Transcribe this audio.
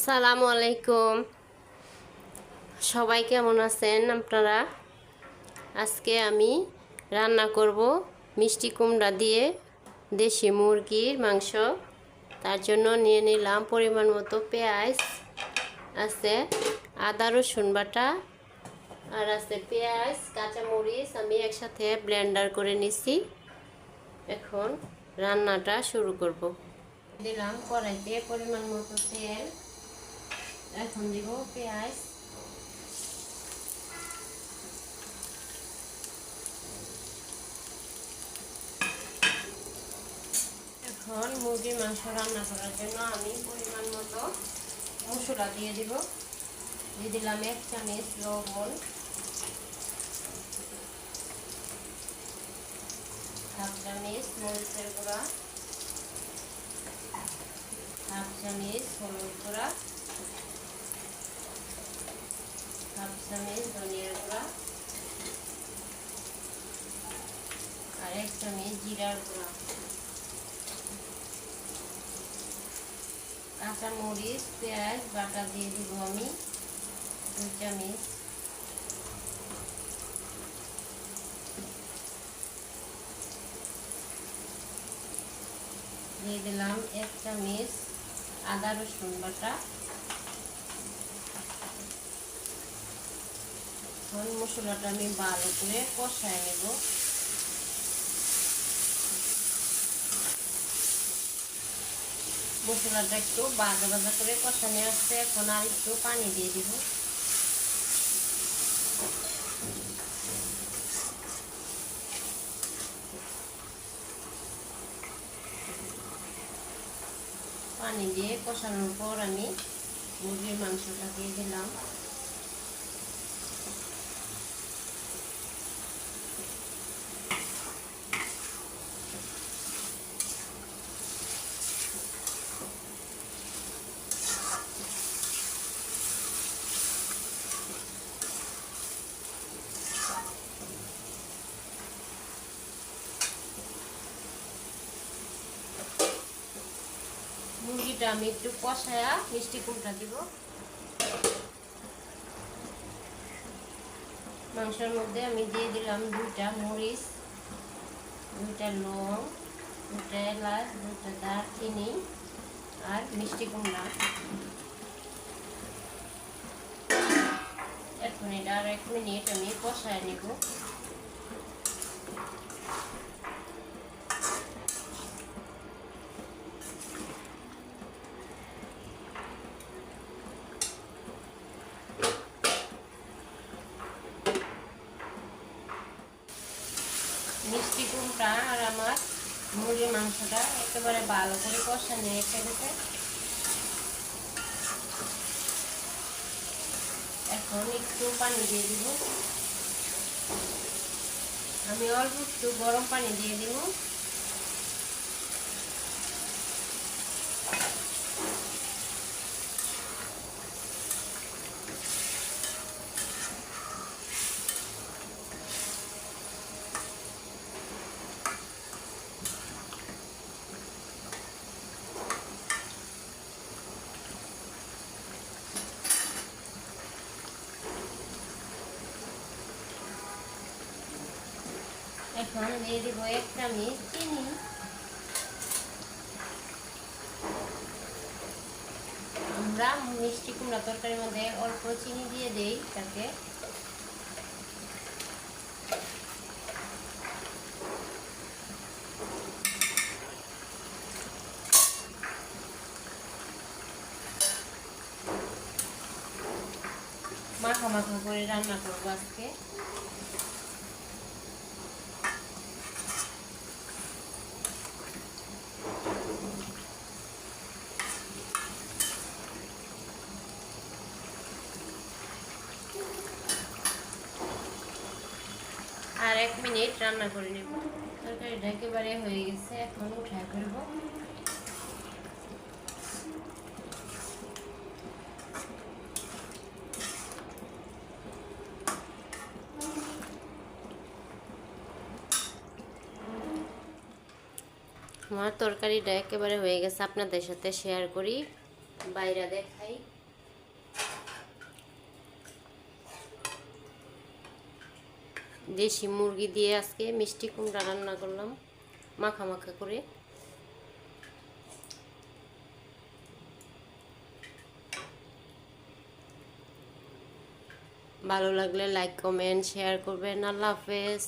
সালামু আলাইকুম। সবাই কেমন আছেন আপনারা? আজকে আমি রান্না করব মিষ্টি কুমড়া দিয়ে দেশি মুরগির মাংস। তার জন্য নিয়ে নিলাম পরিমাণ মতো পেঁয়াজ, আছে আদা, রসুন বাটা, আর আছে পেঁয়াজ, কাঁচামরিচ। আমি একসাথে ব্লেন্ডার করে নিছি। এখন রান্নাটা শুরু করব। দিলাম কড়াইতে পরিমাণ মতো তেল। এখন দিব পেঁয়াজ এখন মুরগির মাংস রান্না করার জন্য আমি পরিমাণ মতো মশলা দিয়ে দিব। দিয়ে দিলাম এক চামচ লবণ। হাফ চামচ মরিচের গুঁড়া। হাফ চামচ হলুদ গুঁড়া হাফ চামচ ধনিয়ার গুঁড়া আর এক চামচ জিরার গুঁড়া কাঁচা মরিচ, পেঁয়াজ, বাটা দিয়ে দিব আমি। দুই চামচ। দিয়ে দিলাম এক চামচ আদা রসুন বাটা। এখন মশলাটা আমি ভালো করে কষায় নেব। মশলাটা একটু বাজা বাজা করে কষানো আসছে এখন আর একটু পানি দিয়ে দিব। পানি দিয়ে কষানোর পর আমি মুরগির মাংসটা দিয়ে দিলাম। মুরগিটা আমি একটু কষায়া মিষ্টি কুমড়া দিব। মাংসের মধ্যে আমি দিয়ে দিলাম দুইটা মরিচ, দুইটা লং দুটা এলাচ দুটা দারচিনি আর মিষ্টি কুমড়া। এক মিনিট আর এক মিনিট আমি কষায় নেব। মিষ্টি কুমড়া আর আমার মুরগির মাংসটা একেবারে ভালো করে কষানো এসে গেছে এখন একটু পানি দিয়ে দিব। আমি অল্প একটু গরম পানি দিয়ে দিব। এখন দিয়ে দিব এক চামচ চিনি আমরা মিষ্টি কুমড়া তরকারির মধ্যে অল্প চিনি দিয়ে দেই তাকে। মাখা মাখা করে রান্না করব আজকে আর এক মিনিট রান্না করে নেব। তরকারিটা একেবারে হয়ে গেছে, এখন উঠায় ফেলব। আমার তরকারিটা একেবারে হয়ে গেছে, আপনাদের সাথে শেয়ার করি, বাইরা দেখাই। দেশি মুরগি দিয়ে আজকে মিষ্টি কুমড়া রান্না করলাম, মাখা মাখা করে। ভালো লাগলে লাইক কমেন্ট শেয়ার করবেন। আল্লাহ হাফেজ।